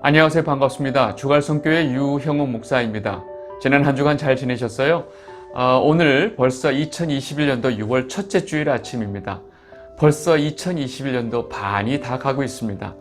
안녕하세요. 반갑습니다. 주갈성교회 유형욱 목사입니다. 지난 한 주간 잘 지내셨어요? 어, 오늘 벌써 2021년도 6월 첫째 주일 아침입니다. 벌써 2021년도 반이 다 가고 있습니다.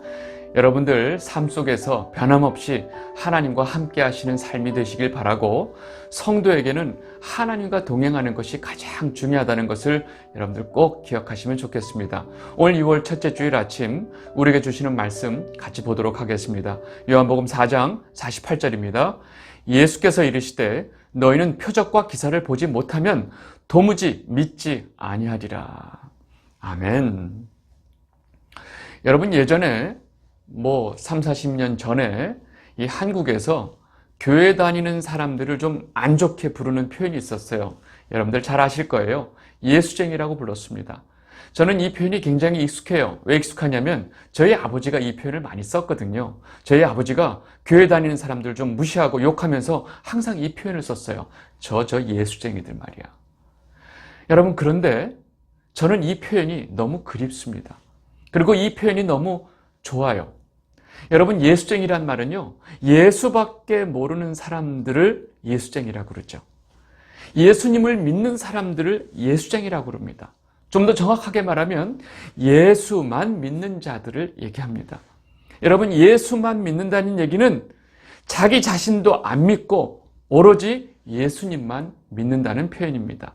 여러분들 삶 속에서 변함없이 하나님과 함께 하시는 삶이 되시길 바라고 성도에게는 하나님과 동행하는 것이 가장 중요하다는 것을 여러분들 꼭 기억하시면 좋겠습니다. 오늘 6월 첫째 주일 아침 우리에게 주시는 말씀 같이 보도록 하겠습니다. 요한복음 4장 48절입니다. 예수께서 이르시되 너희는 표적과 기사를 보지 못하면 도무지 믿지 아니하리라. 아멘. 여러분 예전에 뭐 3, 40년 전에 이 한국에서 교회 다니는 사람들을 좀 안 좋게 부르는 표현이 있었어요. 여러분들 잘 아실 거예요. 예수쟁이라고 불렀습니다. 저는 이 표현이 굉장히 익숙해요. 왜 익숙하냐면 저희 아버지가 이 표현을 많이 썼거든요. 저희 아버지가 교회 다니는 사람들 좀 무시하고 욕하면서 항상 이 표현을 썼어요. 저, 저 예수쟁이들 말이야. 여러분, 그런데 저는 이 표현이 너무 그립습니다. 그리고 이 표현이 너무 좋아요. 여러분, 예수쟁이란 말은요, 예수밖에 모르는 사람들을 예수쟁이라고 그러죠. 예수님을 믿는 사람들을 예수쟁이라고 그럽니다. 좀 더 정확하게 말하면 예수만 믿는 자들을 얘기합니다. 여러분, 예수만 믿는다는 얘기는 자기 자신도 안 믿고 오로지 예수님만 믿는다는 표현입니다.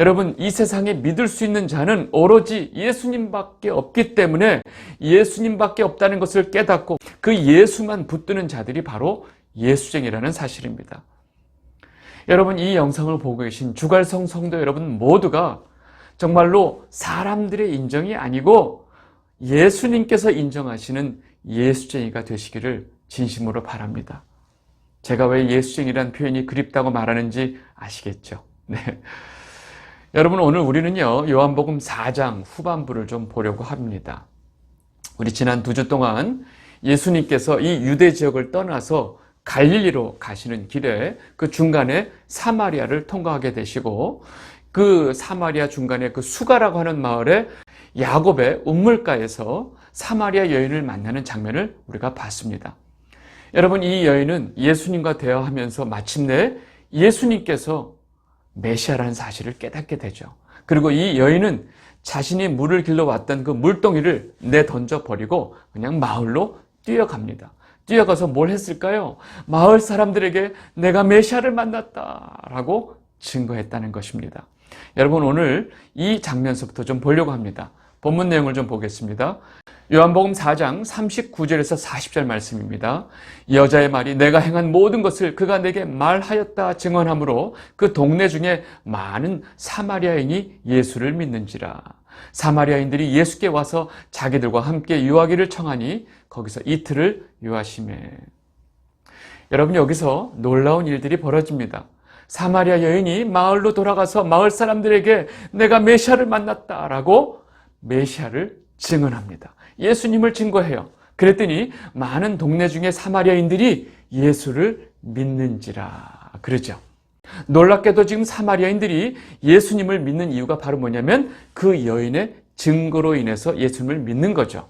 여러분, 이 세상에 믿을 수 있는 자는 오로지 예수님밖에 없기 때문에 예수님밖에 없다는 것을 깨닫고 그 예수만 붙드는 자들이 바로 예수쟁이라는 사실입니다. 여러분, 이 영상을 보고 계신 주갈성 성도 여러분 모두가 정말로 사람들의 인정이 아니고 예수님께서 인정하시는 예수쟁이가 되시기를 진심으로 바랍니다. 제가 왜 예수쟁이란 표현이 그립다고 말하는지 아시겠죠? 네. 여러분 오늘 우리는요 요한복음 4장 후반부를 좀 보려고 합니다. 우리 지난 두 주 동안 예수님께서 이 유대 지역을 떠나서 갈릴리로 가시는 길에 그 중간에 사마리아를 통과하게 되시고 그 사마리아 중간에 그 수가라고 하는 마을에 야곱의 운물가에서 사마리아 여인을 만나는 장면을 우리가 봤습니다. 여러분 이 여인은 예수님과 대화하면서 마침내 예수님께서 메시아라는 사실을 깨닫게 되죠. 그리고 이 여인은 자신이 물을 길러 왔던 그 물동이를 내 던져 버리고 그냥 마을로 뛰어갑니다. 뛰어가서 뭘 했을까요? 마을 사람들에게 내가 메시아를 만났다라고 증거했다는 것입니다. 여러분 오늘 이 장면서부터 좀 보려고 합니다. 본문 내용을 좀 보겠습니다. 요한복음 4장 39절에서 40절 말씀입니다. 여자의 말이 내가 행한 모든 것을 그가 내게 말하였다 증언하므로 그 동네 중에 많은 사마리아인이 예수를 믿는지라. 사마리아인들이 예수께 와서 자기들과 함께 유하기를 청하니 거기서 이틀을 유하심에. 여러분 여기서 놀라운 일들이 벌어집니다. 사마리아 여인이 마을로 돌아가서 마을 사람들에게 내가 메시아를 만났다라고 메시아를 증언합니다. 예수님을 증거해요. 그랬더니 많은 동네 중에 사마리아인들이 예수를 믿는지라 그러죠. 놀랍게도 지금 사마리아인들이 예수님을 믿는 이유가 바로 뭐냐면 그 여인의 증거로 인해서 예수님을 믿는 거죠.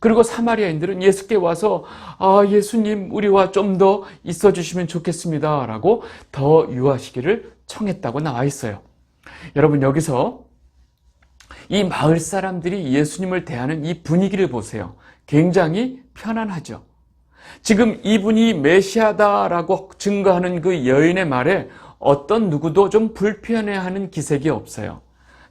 그리고 사마리아인들은 예수께 와서 아 예수님 우리와 좀 더 있어 주시면 좋겠습니다 라고 더 유하시기를 청했다고 나와 있어요. 여러분 여기서 이 마을 사람들이 예수님을 대하는 이 분위기를 보세요. 굉장히 편안하죠. 지금 이분이 메시아다라고 증거하는 그 여인의 말에 어떤 누구도 좀 불편해하는 기색이 없어요.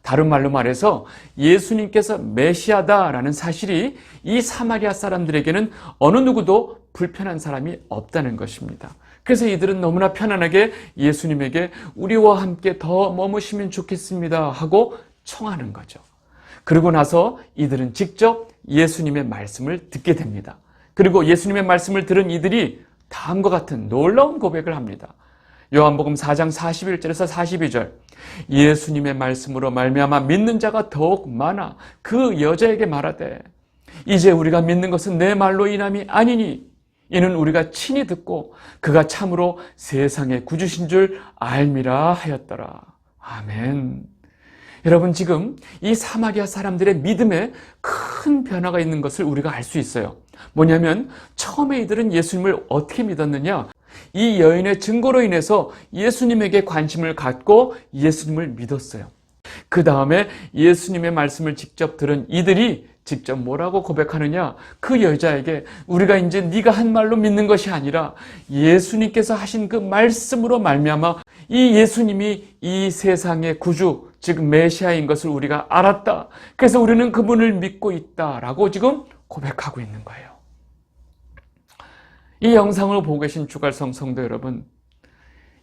다른 말로 말해서 예수님께서 메시아다라는 사실이 이 사마리아 사람들에게는 어느 누구도 불편한 사람이 없다는 것입니다. 그래서 이들은 너무나 편안하게 예수님에게 우리와 함께 더 머무시면 좋겠습니다 하고 청하는 거죠. 그리고 나서 이들은 직접 예수님의 말씀을 듣게 됩니다. 그리고 예수님의 말씀을 들은 이들이 다음과 같은 놀라운 고백을 합니다. 요한복음 4장 41절에서 42절. 예수님의 말씀으로 말미암아 믿는 자가 더욱 많아 그 여자에게 말하되 이제 우리가 믿는 것은 내 말로 인함이 아니니 이는 우리가 친히 듣고 그가 참으로 세상의 구주신 줄 알미라 하였더라. 아멘. 여러분 지금 이 사마리아 사람들의 믿음에 큰큰 변화가 있는 것을 우리가 알 수 있어요. 뭐냐면 처음에 이들은 예수님을 어떻게 믿었느냐? 이 여인의 증거로 인해서 예수님에게 관심을 갖고 예수님을 믿었어요. 그 다음에 예수님의 말씀을 직접 들은 이들이 직접 뭐라고 고백하느냐? 그 여자에게 우리가 이제 네가 한 말로 믿는 것이 아니라 예수님께서 하신 그 말씀으로 말미암아 이 예수님이 이 세상의 구주 즉 메시아인 것을 우리가 알았다. 그래서 우리는 그분을 믿고 있다라고 지금 고백하고 있는 거예요. 이 영상을 보고 계신 주갈성 성도 여러분,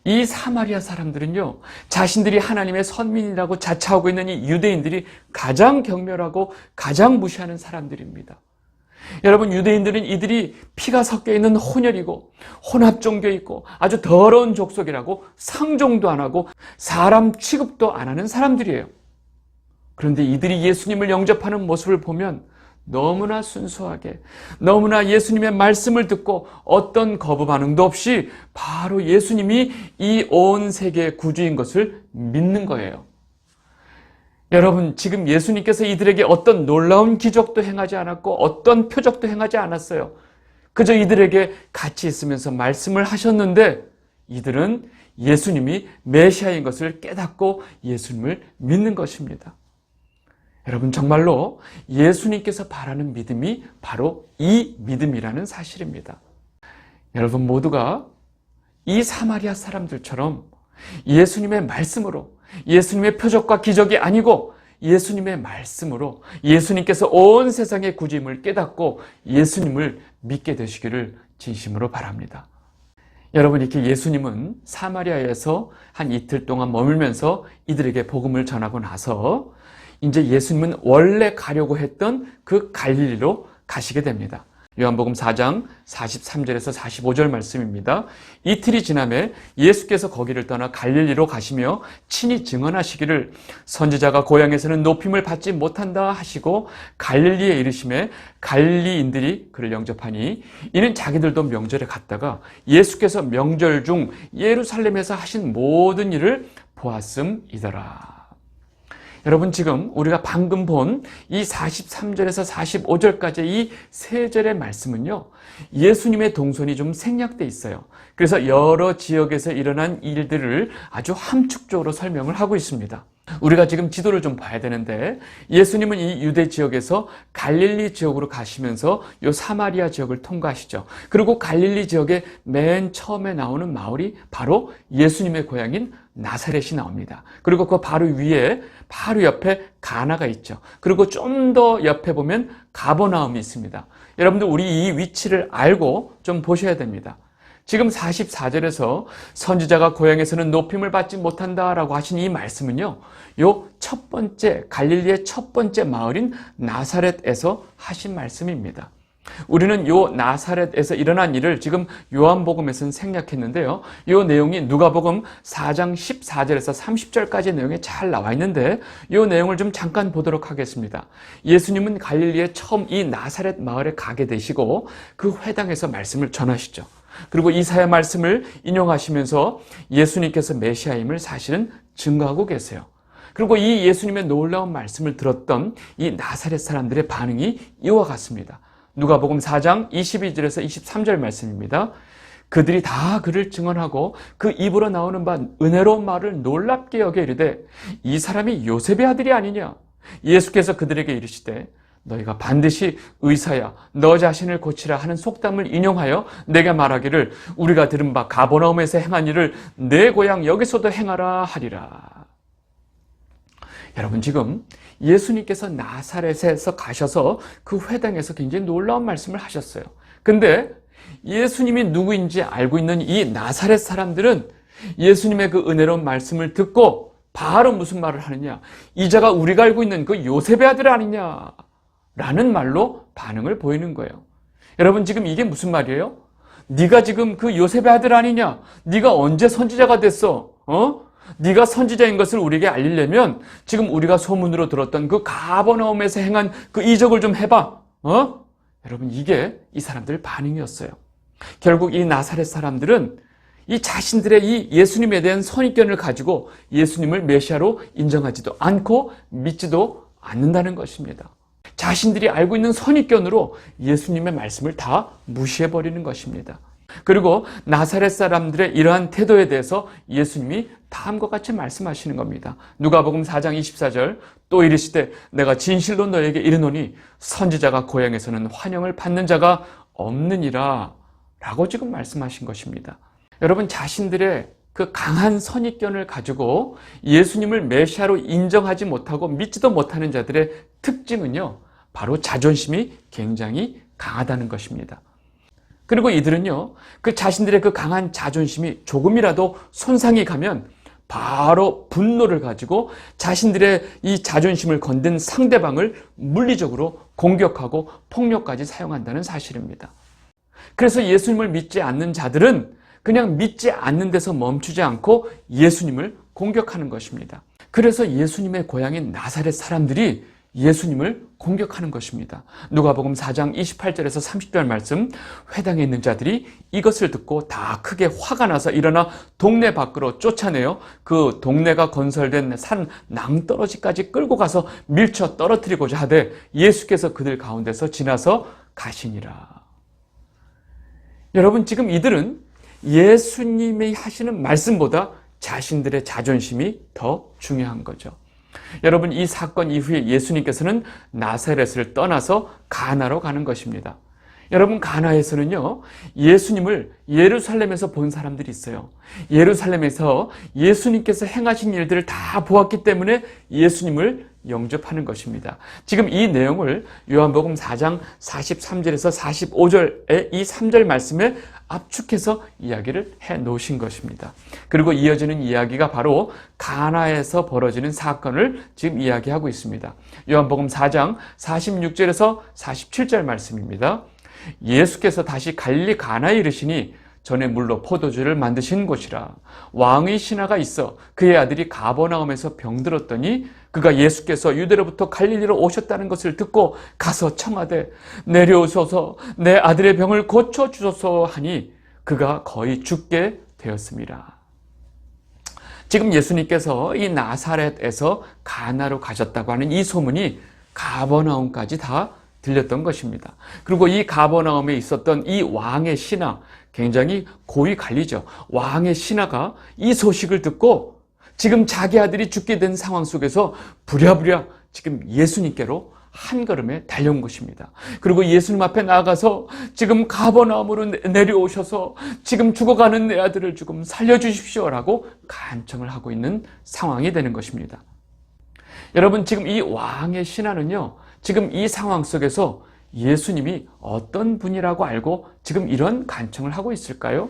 이 사마리아 사람들은요, 자신들이 하나님의 선민이라고 자처하고 있는 이 유대인들이 가장 경멸하고 가장 무시하는 사람들입니다. 여러분, 유대인들은 이들이 피가 섞여 있는 혼혈이고, 혼합 종교이고, 아주 더러운 족속이라고 상종도 안 하고, 사람 취급도 안 하는 사람들이에요. 그런데 이들이 예수님을 영접하는 모습을 보면 너무나 순수하게, 너무나 예수님의 말씀을 듣고 어떤 거부 반응도 없이 바로 예수님이 이 온 세계의 구주인 것을 믿는 거예요. 여러분, 지금 예수님께서 이들에게 어떤 놀라운 기적도 행하지 않았고 어떤 표적도 행하지 않았어요. 그저 이들에게 같이 있으면서 말씀을 하셨는데 이들은 예수님이 메시아인 것을 깨닫고 예수님을 믿는 것입니다. 여러분 정말로 예수님께서 바라는 믿음이 바로 이 믿음이라는 사실입니다. 여러분 모두가 이 사마리아 사람들처럼 예수님의 말씀으로 예수님의 표적과 기적이 아니고 예수님의 말씀으로 예수님께서 온 세상의 구임을 깨닫고 예수님을 믿게 되시기를 진심으로 바랍니다. 여러분 이렇게 예수님은 사마리아에서 한 이틀 동안 머물면서 이들에게 복음을 전하고 나서 이제 예수님은 원래 가려고 했던 그 갈릴리로 가시게 됩니다. 요한복음 4장 43절에서 45절 말씀입니다. 이틀이 지남에 예수께서 거기를 떠나 갈릴리로 가시며 친히 증언하시기를 선지자가 고향에서는 높임을 받지 못한다 하시고 갈릴리에 이르심에 갈릴리인들이 그를 영접하니 이는 자기들도 명절에 갔다가 예수께서 명절 중 예루살렘에서 하신 모든 일을 보았음이더라. 여러분 지금 우리가 방금 본 이 43절에서 45절까지 이 세 절의 말씀은요. 예수님의 동선이 좀 생략돼 있어요. 그래서 여러 지역에서 일어난 일들을 아주 함축적으로 설명을 하고 있습니다. 우리가 지금 지도를 좀 봐야 되는데 예수님은 이 유대 지역에서 갈릴리 지역으로 가시면서 요 사마리아 지역을 통과하시죠. 그리고 갈릴리 지역의 맨 처음에 나오는 마을이 바로 예수님의 고향인 나사렛이 나옵니다. 그리고 그 바로 위에 바로 옆에 가나가 있죠. 그리고 좀 더 옆에 보면 가버나움이 있습니다. 여러분들 우리 이 위치를 알고 좀 보셔야 됩니다. 지금 44절에서 선지자가 고향에서는 높임을 받지 못한다라고 하신 이 말씀은요. 요 첫 번째 갈릴리의 첫 번째 마을인 나사렛에서 하신 말씀입니다. 우리는 요 나사렛에서 일어난 일을 지금 요한복음에서는 생략했는데요. 요 내용이 누가복음 4장 14절에서 30절까지 내용에 잘 나와 있는데 요 내용을 좀 잠깐 보도록 하겠습니다. 예수님은 갈릴리에 처음 이 나사렛 마을에 가게 되시고 그 회당에서 말씀을 전하시죠. 그리고 이사야 말씀을 인용하시면서 예수님께서 메시아임을 사실은 증거하고 계세요. 그리고 이 예수님의 놀라운 말씀을 들었던 이 나사렛 사람들의 반응이 이와 같습니다. 누가복음 4장 22절에서 23절 말씀입니다. 그들이 다 그를 증언하고 그 입으로 나오는 바 은혜로운 말을 놀랍게 여겨 이르되 이 사람이 요셉의 아들이 아니냐 예수께서 그들에게 이르시되 너희가 반드시 의사야 너 자신을 고치라 하는 속담을 인용하여 내가 말하기를 우리가 들은 바 가버나움에서 행한 일을 내 고향 여기서도 행하라 하리라. 여러분 지금 예수님께서 나사렛에서 가셔서 그 회당에서 굉장히 놀라운 말씀을 하셨어요. 근데 예수님이 누구인지 알고 있는 이 나사렛 사람들은 예수님의 그 은혜로운 말씀을 듣고 바로 무슨 말을 하느냐? 이자가 우리가 알고 있는 그 요셉의 아들 아니냐? 라는 말로 반응을 보이는 거예요. 여러분 지금 이게 무슨 말이에요? 네가 지금 그 요셉의 아들 아니냐? 네가 언제 선지자가 됐어? 어? 네가 선지자인 것을 우리에게 알리려면 지금 우리가 소문으로 들었던 그 가버나움에서 행한 그 이적을 좀 해봐. 어? 여러분 이게 이 사람들 반응이었어요. 결국 이 나사렛 사람들은 이 자신들의 이 예수님에 대한 선입견을 가지고 예수님을 메시아로 인정하지도 않고 믿지도 않는다는 것입니다. 자신들이 알고 있는 선입견으로 예수님의 말씀을 다 무시해버리는 것입니다. 그리고 나사렛 사람들의 이러한 태도에 대해서 예수님이 다음과 같이 말씀하시는 겁니다. 누가복음 4장 24절 또 이르시되 내가 진실로 너에게 이르노니 선지자가 고향에서는 환영을 받는 자가 없느니라 라고 지금 말씀하신 것입니다. 여러분 자신들의 그 강한 선입견을 가지고 예수님을 메시아로 인정하지 못하고 믿지도 못하는 자들의 특징은요. 바로 자존심이 굉장히 강하다는 것입니다. 그리고 이들은요, 그 자신들의 그 강한 자존심이 조금이라도 손상이 가면 바로 분노를 가지고 자신들의 이 자존심을 건든 상대방을 물리적으로 공격하고 폭력까지 사용한다는 사실입니다. 그래서 예수님을 믿지 않는 자들은 그냥 믿지 않는 데서 멈추지 않고 예수님을 공격하는 것입니다. 그래서 예수님의 고향인 나사렛 사람들이 예수님을 공격하는 것입니다. 누가복음 4장 28절에서 30절 말씀 회당에 있는 자들이 이것을 듣고 다 크게 화가 나서 일어나 동네 밖으로 쫓아내어 그 동네가 건설된 산 낭떠러지까지 끌고 가서 밀쳐 떨어뜨리고자 하되 예수께서 그들 가운데서 지나서 가시니라. 여러분 지금 이들은 예수님이 하시는 말씀보다 자신들의 자존심이 더 중요한 거죠. 여러분 이 사건 이후에 예수님께서는 나사렛을 떠나서 가나로 가는 것입니다. 여러분 가나에서는요 예수님을 예루살렘에서 본 사람들이 있어요. 예루살렘에서 예수님께서 행하신 일들을 다 보았기 때문에 예수님을 영접하는 것입니다. 지금 이 내용을 요한복음 4장 43절에서 45절의 이 3절 말씀에 압축해서 이야기를 해 놓으신 것입니다. 그리고 이어지는 이야기가 바로 가나에서 벌어지는 사건을 지금 이야기하고 있습니다. 요한복음 4장 46절에서 47절 말씀입니다. 예수께서 다시 갈리 가나에 이르시니 전에 물로 포도주를 만드신 곳이라 왕의 신하가 있어 그의 아들이 가버나움에서 병들었더니 그가 예수께서 유대로부터 갈릴리로 오셨다는 것을 듣고 가서 청하되 내려오소서 내 아들의 병을 고쳐 주소서 하니 그가 거의 죽게 되었습니다. 지금 예수님께서 이 나사렛에서 가나로 가셨다고 하는 이 소문이 가버나움까지 다 들렸던 것입니다. 그리고 이 가버나움에 있었던 이 왕의 신하 굉장히 고위 관리죠. 왕의 신하가 이 소식을 듣고 지금 자기 아들이 죽게 된 상황 속에서 부랴부랴 지금 예수님께로 한 걸음에 달려온 것입니다. 그리고 예수님 앞에 나가서 지금 가버나움으로 내려오셔서 지금 죽어가는 내 아들을 조금 살려주십시오라고 간청을 하고 있는 상황이 되는 것입니다. 여러분 지금 이 왕의 신하는요 지금 이 상황 속에서 예수님이 어떤 분이라고 알고 지금 이런 간청을 하고 있을까요?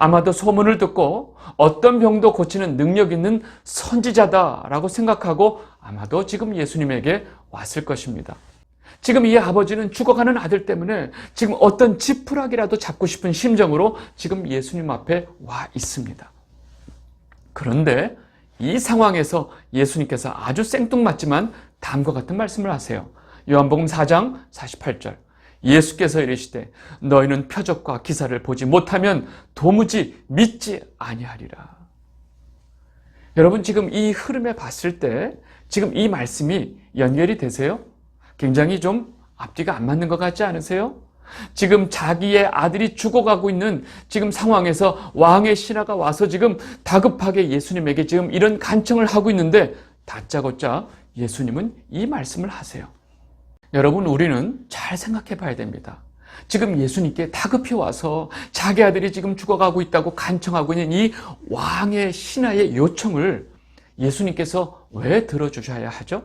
아마도 소문을 듣고 어떤 병도 고치는 능력 있는 선지자다라고 생각하고 아마도 지금 예수님에게 왔을 것입니다. 지금 이 아버지는 죽어가는 아들 때문에 지금 어떤 지푸라기라도 잡고 싶은 심정으로 지금 예수님 앞에 와 있습니다. 그런데 이 상황에서 예수님께서 아주 생뚱맞지만 다음과 같은 말씀을 하세요. 요한복음 4장 48절. 예수께서 이르시되 너희는 표적과 기사를 보지 못하면 도무지 믿지 아니하리라. 여러분 지금 이 흐름에 봤을 때 지금 이 말씀이 연결이 되세요? 굉장히 좀 앞뒤가 안 맞는 것 같지 않으세요? 지금 자기의 아들이 죽어가고 있는 지금 상황에서 왕의 신하가 와서 지금 다급하게 예수님에게 지금 이런 간청을 하고 있는데 다짜고짜 예수님은 이 말씀을 하세요. 여러분, 우리는 잘 생각해 봐야 됩니다. 지금 예수님께 다급히 와서 자기 아들이 지금 죽어가고 있다고 간청하고 있는 이 왕의 신하의 요청을 예수님께서 왜 들어주셔야 하죠?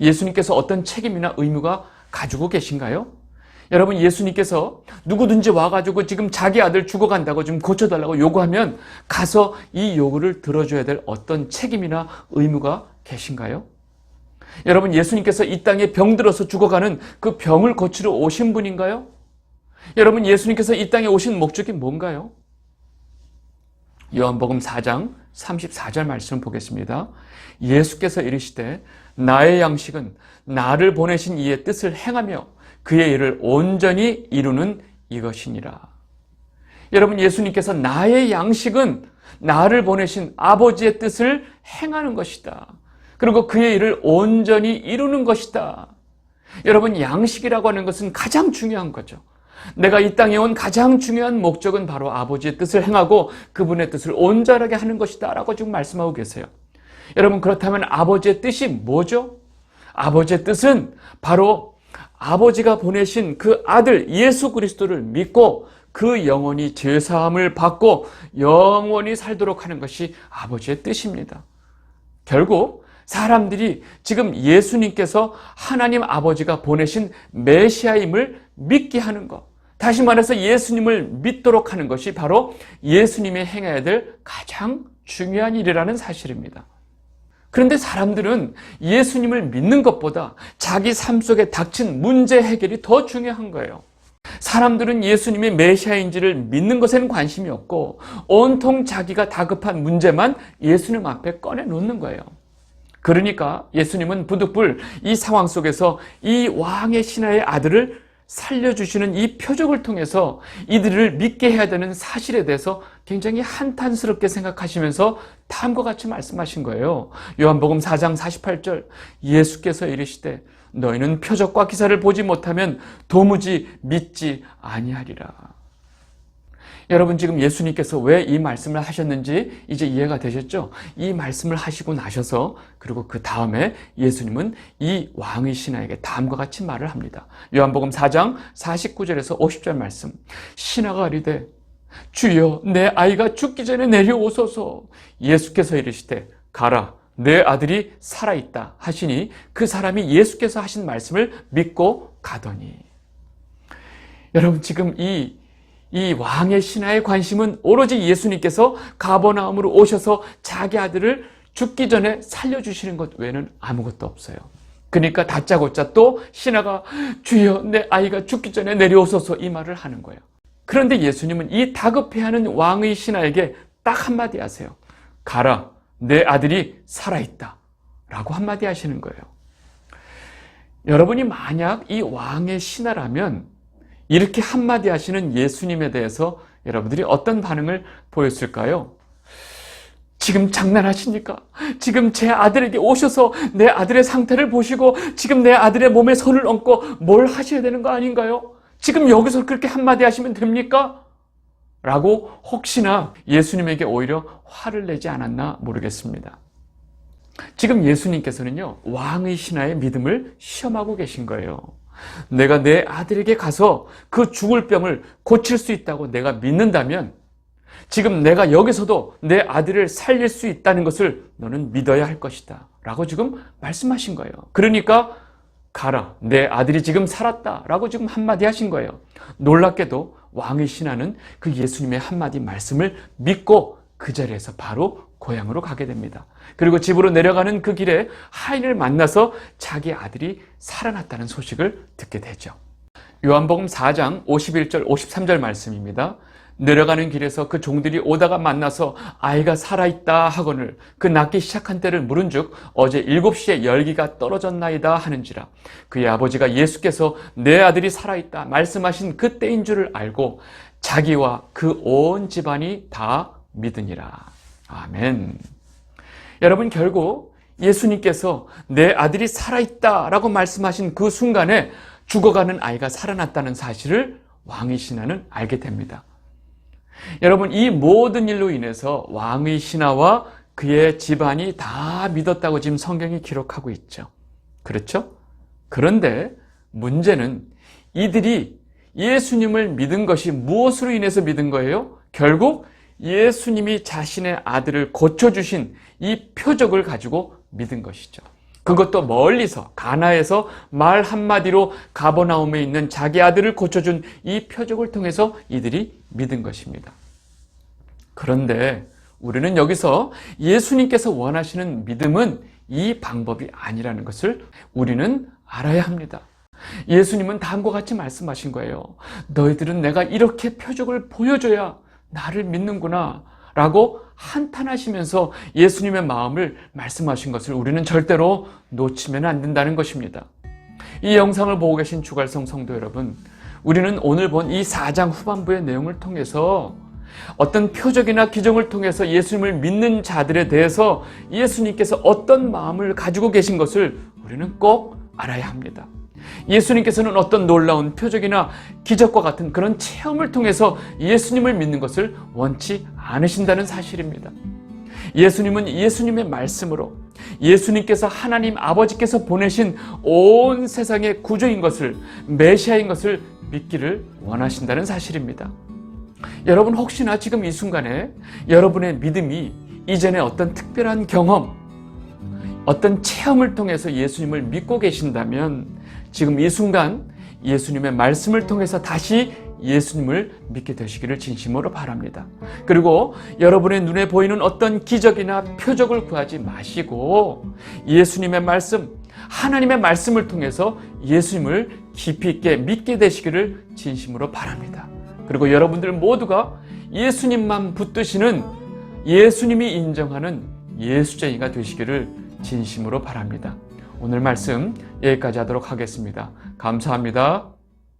예수님께서 어떤 책임이나 의무가 가지고 계신가요? 여러분, 예수님께서 누구든지 와가지고 지금 자기 아들 죽어간다고 좀 고쳐달라고 요구하면 가서 이 요구를 들어줘야 될 어떤 책임이나 의무가 계신가요? 여러분, 예수님께서 이 땅에 병들어서 죽어가는 그 병을 고치러 오신 분인가요? 여러분, 예수님께서 이 땅에 오신 목적이 뭔가요? 요한복음 4장 34절 말씀 보겠습니다. 예수께서 이르시되 나의 양식은 나를 보내신 이의 뜻을 행하며 그의 일을 온전히 이루는 이것이니라. 여러분 예수님께서 나의 양식은 나를 보내신 아버지의 뜻을 행하는 것이다. 그리고 그의 일을 온전히 이루는 것이다. 여러분, 양식이라고 하는 것은 가장 중요한 거죠. 내가 이 땅에 온 가장 중요한 목적은 바로 아버지의 뜻을 행하고 그분의 뜻을 온전하게 하는 것이다. 라고 지금 말씀하고 계세요. 여러분, 그렇다면 아버지의 뜻이 뭐죠? 아버지의 뜻은 바로 아버지가 보내신 그 아들 예수 그리스도를 믿고 그 영원히 죄사함을 받고 영원히 살도록 하는 것이 아버지의 뜻입니다. 결국 사람들이 지금 예수님께서 하나님 아버지가 보내신 메시아임을 믿게 하는 것. 다시 말해서 예수님을 믿도록 하는 것이 바로 예수님이 행해야 될 가장 중요한 일이라는 사실입니다. 그런데 사람들은 예수님을 믿는 것보다 자기 삶 속에 닥친 문제 해결이 더 중요한 거예요. 사람들은 예수님이 메시아인지를 믿는 것에는 관심이 없고 온통 자기가 다급한 문제만 예수님 앞에 꺼내 놓는 거예요. 그러니까 예수님은 부득불 이 상황 속에서 이 왕의 신하의 아들을 살려주시는 이 표적을 통해서 이들을 믿게 해야 되는 사실에 대해서 굉장히 한탄스럽게 생각하시면서 다음과 같이 말씀하신 거예요. 요한복음 4장 48절 예수께서 이르시되 너희는 표적과 기사를 보지 못하면 도무지 믿지 아니하리라. 여러분 지금 예수님께서 왜 이 말씀을 하셨는지 이제 이해가 되셨죠? 이 말씀을 하시고 나셔서 그리고 그 다음에 예수님은 이 왕의 신하에게 다음과 같이 말을 합니다. 요한복음 4장 49절에서 50절 말씀. 신하가 아리되 주여 내 아이가 죽기 전에 내려오소서 예수께서 이르시되 가라 내 아들이 살아있다 하시니 그 사람이 예수께서 하신 말씀을 믿고 가더니 여러분 지금 이, 이 왕의 신하의 관심은 오로지 예수님께서 가버나움으로 오셔서 자기 아들을 죽기 전에 살려주시는 것 외에는 아무것도 없어요. 그러니까 다짜고짜 또 신하가 주여 내 아이가 죽기 전에 내려오소서 이 말을 하는 거예요. 그런데 예수님은 이 다급해하는 왕의 신하에게 딱 한마디 하세요. 가라 내 아들이 살아있다. 라고 한마디 하시는 거예요. 여러분이 만약 이 왕의 신하라면 이렇게 한마디 하시는 예수님에 대해서 여러분들이 어떤 반응을 보였을까요? 지금 장난하십니까? 지금 제 아들에게 오셔서 내 아들의 상태를 보시고 지금 내 아들의 몸에 손을 얹고 뭘 하셔야 되는 거 아닌가요? 지금 여기서 그렇게 한마디 하시면 됩니까? 라고 혹시나 예수님에게 오히려 화를 내지 않았나 모르겠습니다. 지금 예수님께서는요, 왕의 신하의 믿음을 시험하고 계신 거예요. 내가 내 아들에게 가서 그 죽을 병을 고칠 수 있다고 내가 믿는다면 지금 내가 여기서도 내 아들을 살릴 수 있다는 것을 너는 믿어야 할 것이다. 라고 지금 말씀하신 거예요. 그러니까 가라. 내 아들이 지금 살았다. 라고 지금 한마디 하신 거예요. 놀랍게도 왕의 신하는 그 예수님의 한마디 말씀을 믿고 그 자리에서 바로 고향으로 가게 됩니다. 그리고 집으로 내려가는 그 길에 하인을 만나서 자기 아들이 살아났다는 소식을 듣게 되죠. 요한복음 4장 51절 53절 말씀입니다. 내려가는 길에서 그 종들이 오다가 만나서 아이가 살아있다 하거늘 그 낳기 시작한 때를 물은즉 어제 일곱 시에 열기가 떨어졌나이다 하는지라 그의 아버지가 예수께서 내 아들이 살아있다 말씀하신 그 때인 줄을 알고 자기와 그 온 집안이 다 믿으니라 아멘 여러분 결국 예수님께서 내 아들이 살아있다라고 말씀하신 그 순간에 죽어가는 아이가 살아났다는 사실을 왕의 신하는 알게 됩니다. 여러분, 이 모든 일로 인해서 왕의 신하와 그의 집안이 다 믿었다고 지금 성경이 기록하고 있죠. 그렇죠? 그런데 문제는 이들이 예수님을 믿은 것이 무엇으로 인해서 믿은 거예요? 결국 예수님이 자신의 아들을 고쳐주신 이 표적을 가지고 믿은 것이죠. 그것도 멀리서 가나에서 말 한마디로 가버나움에 있는 자기 아들을 고쳐준 이 표적을 통해서 이들이 믿은 것입니다. 그런데 우리는 여기서 예수님께서 원하시는 믿음은 이 방법이 아니라는 것을 우리는 알아야 합니다. 예수님은 다음과 같이 말씀하신 거예요. 너희들은 내가 이렇게 표적을 보여줘야 나를 믿는구나. 라고 한탄하시면서 예수님의 마음을 말씀하신 것을 우리는 절대로 놓치면 안 된다는 것입니다. 이 영상을 보고 계신 주갈성 성도 여러분, 우리는 오늘 본 이 4장 후반부의 내용을 통해서 어떤 표적이나 기적을 통해서 예수님을 믿는 자들에 대해서 예수님께서 어떤 마음을 가지고 계신 것을 우리는 꼭 알아야 합니다. 예수님께서는 어떤 놀라운 표적이나 기적과 같은 그런 체험을 통해서 예수님을 믿는 것을 원치 않으신다는 사실입니다. 예수님은 예수님의 말씀으로 예수님께서 하나님 아버지께서 보내신 온 세상의 구조인 것을 메시아인 것을 믿기를 원하신다는 사실입니다. 여러분 혹시나 지금 이 순간에 여러분의 믿음이 이전에 어떤 특별한 경험, 어떤 체험을 통해서 예수님을 믿고 계신다면 지금 이 순간 예수님의 말씀을 통해서 다시 예수님을 믿게 되시기를 진심으로 바랍니다. 그리고 여러분의 눈에 보이는 어떤 기적이나 표적을 구하지 마시고 예수님의 말씀, 하나님의 말씀을 통해서 예수님을 깊이 있게 믿게 되시기를 진심으로 바랍니다. 그리고 여러분들 모두가 예수님만 붙드시는 예수님이 인정하는 예수쟁이가 되시기를 진심으로 바랍니다. 오늘 말씀 여기까지 하도록 하겠습니다. 감사합니다.